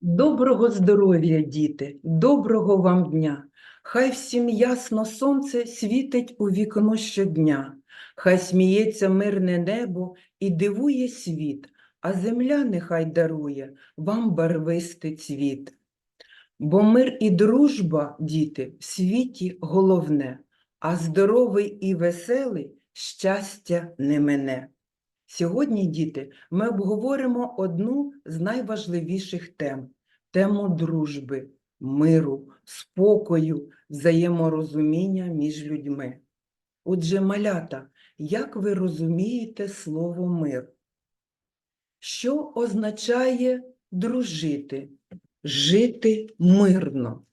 Доброго здоров'я, діти, доброго вам дня. Хай всім ясно сонце світить у вікно щодня, хай сміється мирне небо і дивує світ, а земля нехай дарує вам барвистий цвіт. Бо мир і дружба, діти, в світі головне, а здоровий і веселий щастя не мене. Сьогодні, діти, ми обговоримо одну з найважливіших тем тему дружби, миру, спокою, взаєморозуміння між людьми. Отже, малята, як ви розумієте слово мир? Що означає дружити, жити мирно?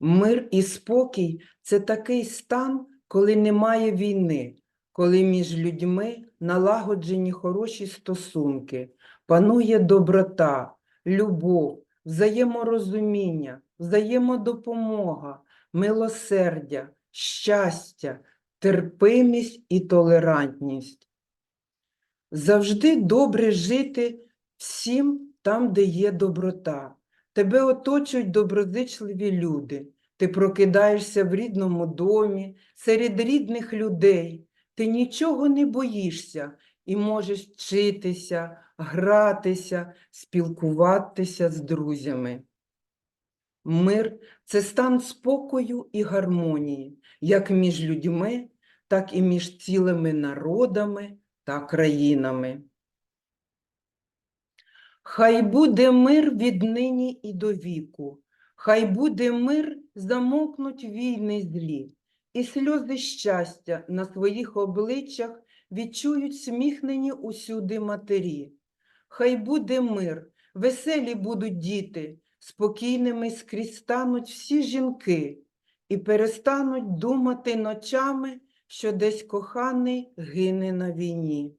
Мир і спокій це такий стан, коли немає війни, коли між людьми налагоджені хороші стосунки, панує доброта, любов, взаєморозуміння, взаємодопомога, милосердя, щастя, терпимість і толерантність. Завжди добре жити всім там, де є доброта. Тебе оточують доброзичливі люди. Ти прокидаєшся в рідному домі, серед рідних людей. Ти нічого не боїшся і можеш вчитися, гратися, спілкуватися з друзями. Мир це стан спокою і гармонії, як між людьми, так і між цілими народами та країнами. Хай буде мир віднині і до віку, хай буде мир, замовкнуть війни злі, і сльози щастя на своїх обличчях відчують сміхнені усюди матері. Хай буде мир, веселі будуть діти, спокійними скрізь стануть всі жінки, і перестануть думати ночами, що десь коханий гине на війні.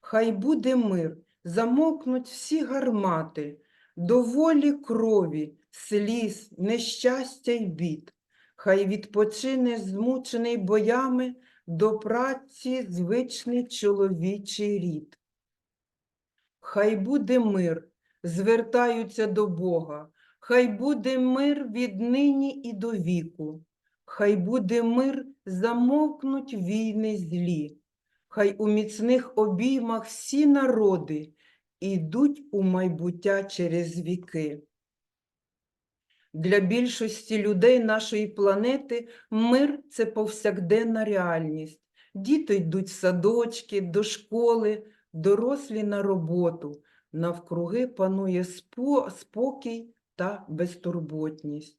Хай буде мир, замовкнуть всі гармати, доволі крові, сліз, нещастя й бід. Хай відпочине змучений боями до праці звичний чоловічий рід. Хай буде мир, звертаються до Бога, хай буде мир віднині і до віку, хай буде мир, замовкнуть війни злі. Хай у міцних обіймах всі народи ідуть у майбуття через віки. Для більшості людей нашої планети мир це повсякденна реальність. Діти йдуть в садочки, до школи, дорослі на роботу. Навкруги панує спокій та безтурботність.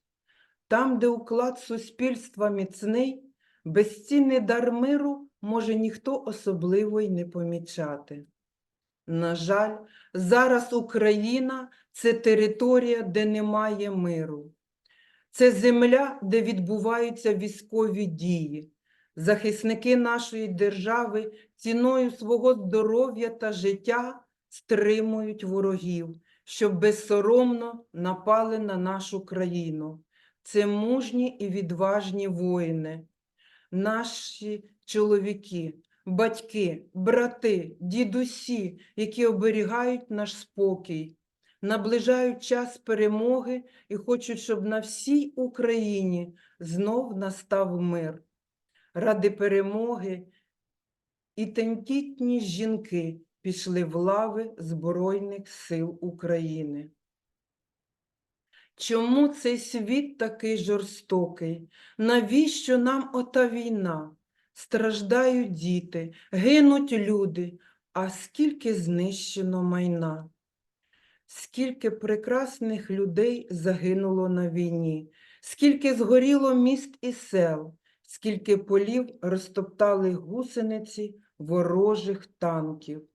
Там, де уклад суспільства міцний, безцінний дар миру може ніхто особливо й не помічати. На жаль, зараз Україна це територія, де немає миру. Це земля, де відбуваються військові дії. Захисники нашої держави ціною свого здоров'я та життя стримують ворогів, щоб безсоромно напали на нашу країну. Це мужні і відважні воїни, наші чоловіки, батьки, брати, дідусі, які оберігають наш спокій, наближають час перемоги і хочуть, щоб на всій Україні знов настав мир. Ради перемоги і тендітні жінки пішли в лави Збройних сил України. Чому цей світ такий жорстокий? Навіщо нам ота війна? Страждають діти, гинуть люди, а скільки знищено майна? Скільки прекрасних людей загинуло на війні, скільки згоріло міст і сел, скільки полів розтоптали гусениці ворожих танків.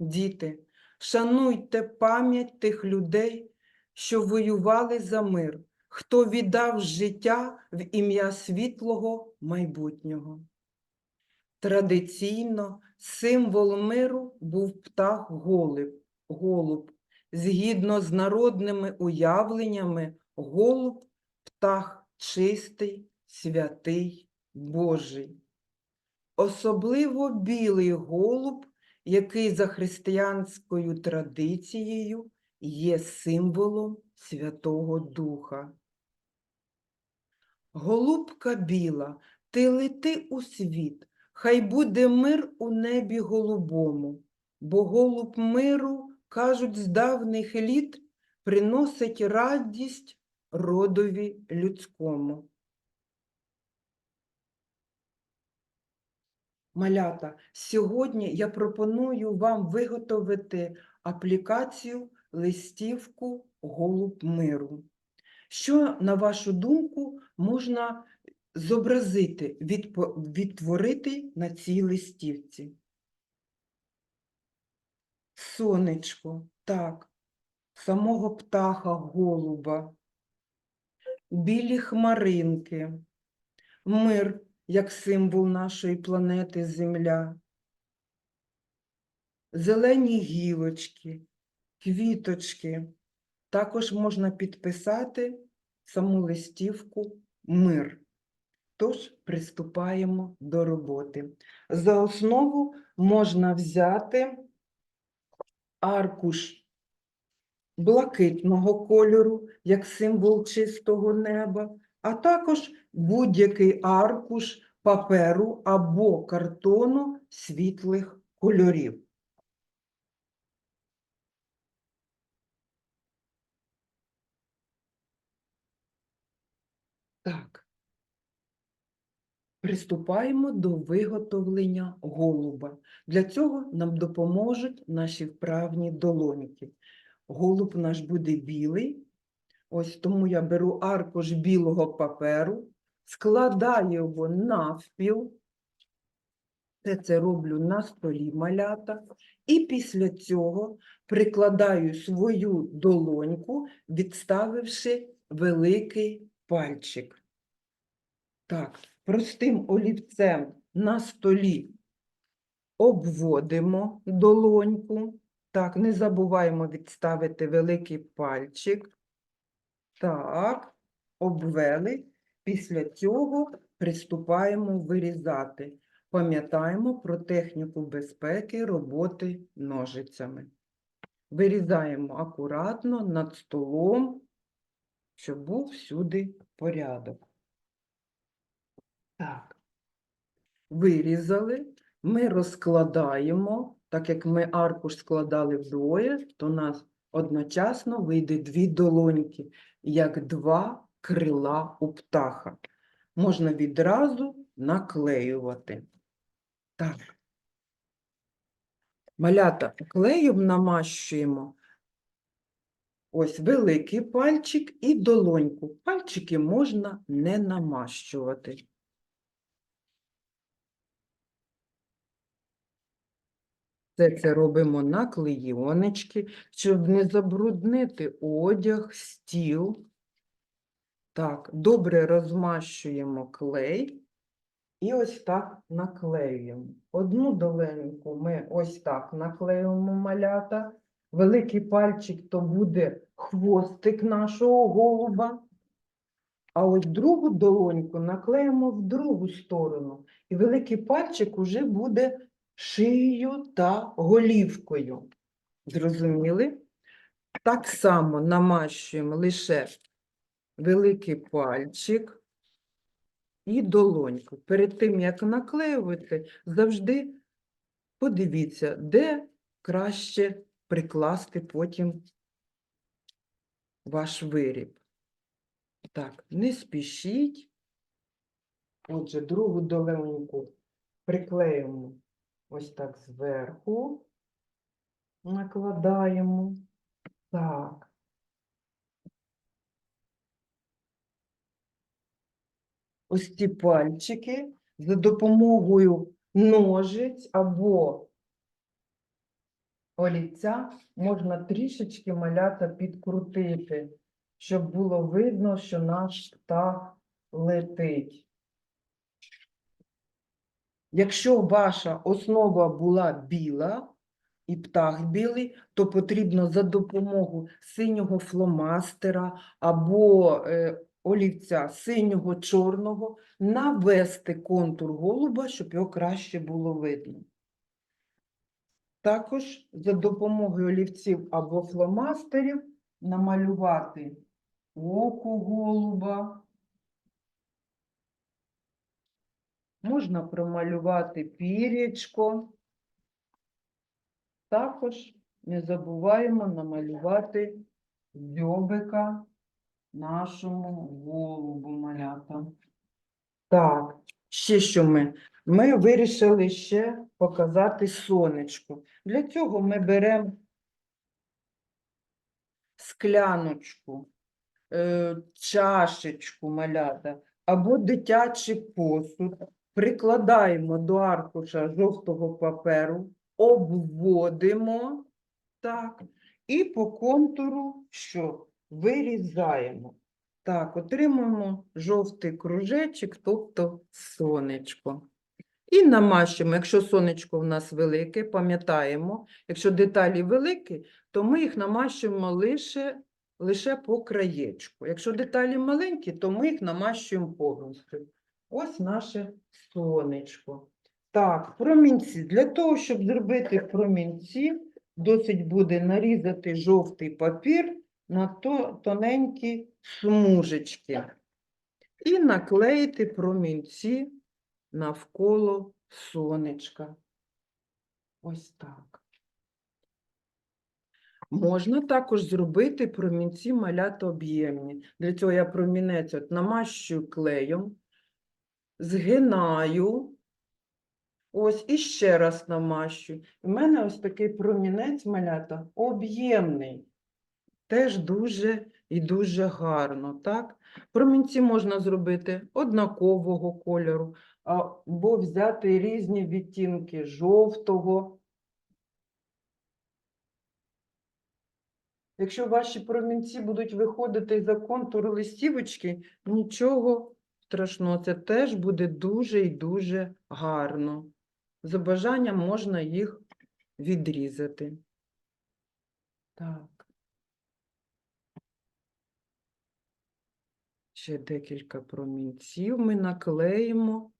Діти, шануйте пам'ять тих людей, що воювали за мир, хто віддав життя в ім'я світлого майбутнього. Традиційно символ миру був птах голуб, голуб. Згідно з народними уявленнями, голуб птах чистий, святий, Божий. особливо білий голуб, який за християнською традицією є символом Святого Духа. Голубка біла, ти лети у світ, хай буде мир у небі голубому, бо голуб миру, кажуть, з давних літ, приносить радість родові людському. Малята, сьогодні я пропоную вам виготовити аплікацію листівку Голуб миру. Що, на вашу думку, можна зобразити, відтворити на цій листівці? Сонечко, так, самого птаха голуба, білі хмаринки, мир як символ нашої планети Земля, зелені гілочки, квіточки. Також можна підписати саму листівку Мир. Тож приступаємо до роботи. За основу можна взяти аркуш блакитного кольору, як символ чистого неба, а також будь-який аркуш паперу або картону світлих кольорів. Так. Приступаємо до виготовлення голуба. Для цього нам допоможуть наші вправні долоньки. Голуб наш буде білий. Ось тому я беру аркуш білого паперу, складаю його навпіл. Це це роблю на столі малята. І після цього прикладаю свою долоньку, відставивши великий пальчик. Так, простим олівцем на столі обводимо долоньку. Так, не забуваємо відставити великий пальчик. Так, обвели. Після цього приступаємо вирізати. Пам'ятаємо про техніку безпеки роботи ножицями. Вирізаємо акуратно над столом, щоб був всюди порядок. Так. Вирізали, ми розкладаємо, так як ми аркуш складали вдвоє, то у нас одночасно вийде дві долоньки, як два крила у птаха. Можна відразу наклеювати. Так. Малята, клеєм намащуємо ось великий пальчик і долоньку. Пальчики можна не намащувати. Це це робимо на клейоночки, щоб не забруднити одяг, стіл. Так, добре розмащуємо клей і ось так наклеюємо. Одну доленьку ми ось так наклеюємо малята. Великий пальчик то буде хвостик нашого голуба. А ось другу долоньку наклеїмо в другу сторону. І великий пальчик уже буде шиєю та голівкою. Зрозуміли? Так само намащуємо лише великий пальчик і долоньку. Перед тим, як наклеювати, завжди подивіться, де краще прикласти потім ваш виріб. Так, не спішіть. Отже, другу долоньку приклеїмо ось так зверху, накладаємо. Так. Ось ці пальчики за допомогою ножиць або олівця можна трішечки малята підкрутити, щоб було видно, що наш птах летить. Якщо ваша основа була біла і птах білий, то потрібно за допомогою синього фломастера або е, олівця синього, чорного, навести контур голуба, щоб його краще було видно. Також за допомогою олівців або фломастерів намалювати око голуба. Можна промалювати пір'ячко. Також не забуваємо намалювати дзьобика нашому голубу малята. Так, ще що ми? Ми вирішили ще показати сонечко. Для цього ми беремо скляночку, е, чашечку малята або дитячий посуд, прикладаємо до аркуша жовтого паперу, обводимо так, і по контуру що? Вирізаємо. Так, отримуємо жовтий кружечок, тобто сонечко. І намащуємо, якщо сонечко в нас велике, пам'ятаємо, якщо деталі великі, то ми їх намащуємо лише, лише по краєчку. Якщо деталі маленькі, то ми їх намащуємо повністю. Ось наше сонечко. Так, промінці. Для того, щоб зробити промінці, досить буде нарізати жовтий папір на тоненькі смужечки і наклеїти промінці навколо сонечка. Ось так. Можна також зробити промінці малята об'ємні. Для цього я промінець от намащую клеєм, згинаю, ось і ще раз намащую. У мене ось такий промінець малята об'ємний. Теж дуже і дуже гарно, так? Промінці можна зробити однакового кольору, або взяти різні відтінки жовтого. Якщо ваші промінці будуть виходити за контур листівочки, нічого страшного, це теж буде дуже і дуже гарно. За бажанням можна їх відрізати. Так. Ще декілька промінців ми наклеїмо.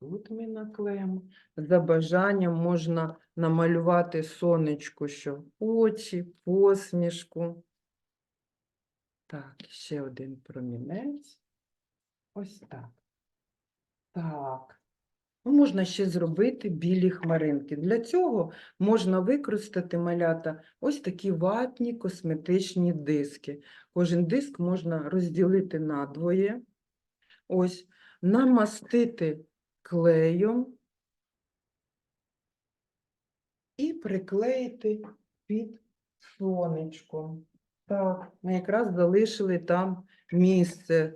Тут ми наклеїмо. За бажанням можна намалювати сонечко, що очі, посмішку. Так, ще один промінець. Ось так. Так. Ну, Можна ще зробити білі хмаринки. Для цього можна використати малята ось такі ватні косметичні диски. Кожен диск можна розділити надвоє. Ось, намастити клеєм і приклеїти під сонечком. Так, ми якраз залишили там місце.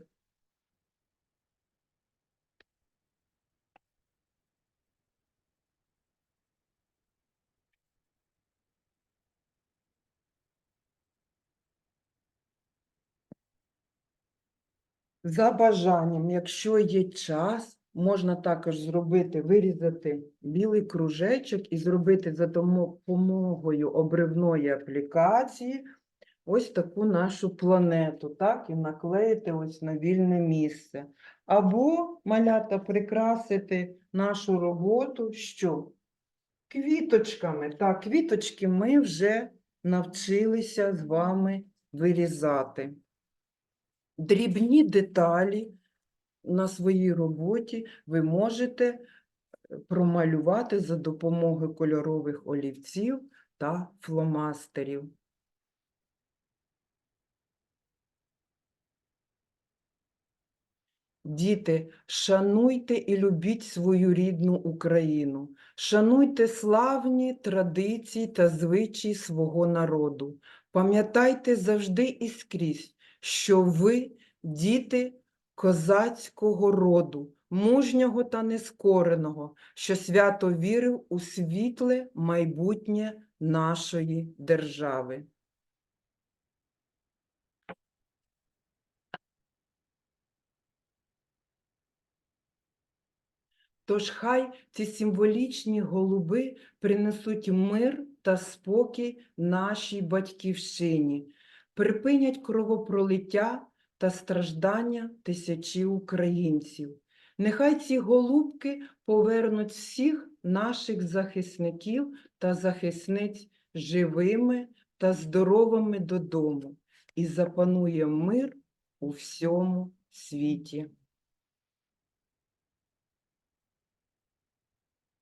За бажанням, якщо є час, можна також зробити, вирізати білий кружечок і зробити за допомогою обривної аплікації ось таку нашу планету, так, і наклеїти ось на вільне місце. Або, малята, прикрасити нашу роботу, що? Квіточками. Так, квіточки ми вже навчилися з вами вирізати дрібні деталі на своїй роботі ви можете е, промалювати за допомогою кольорових олівців та фломастерів. Діти, шануйте і любіть свою рідну Україну, шануйте славні традиції та звичаї свого народу. Пам'ятайте завжди і скрізь, що ви діти козацького роду, мужнього та нескореного, що свято вірив у світле майбутнє нашої держави. Тож хай ці символічні голуби принесуть мир та спокій нашій батьківщині, припинять кровопролиття та страждання тисячі українців. Нехай ці голубки повернуть всіх наших захисників та захисниць живими та здоровими додому і запанує мир у всьому світі.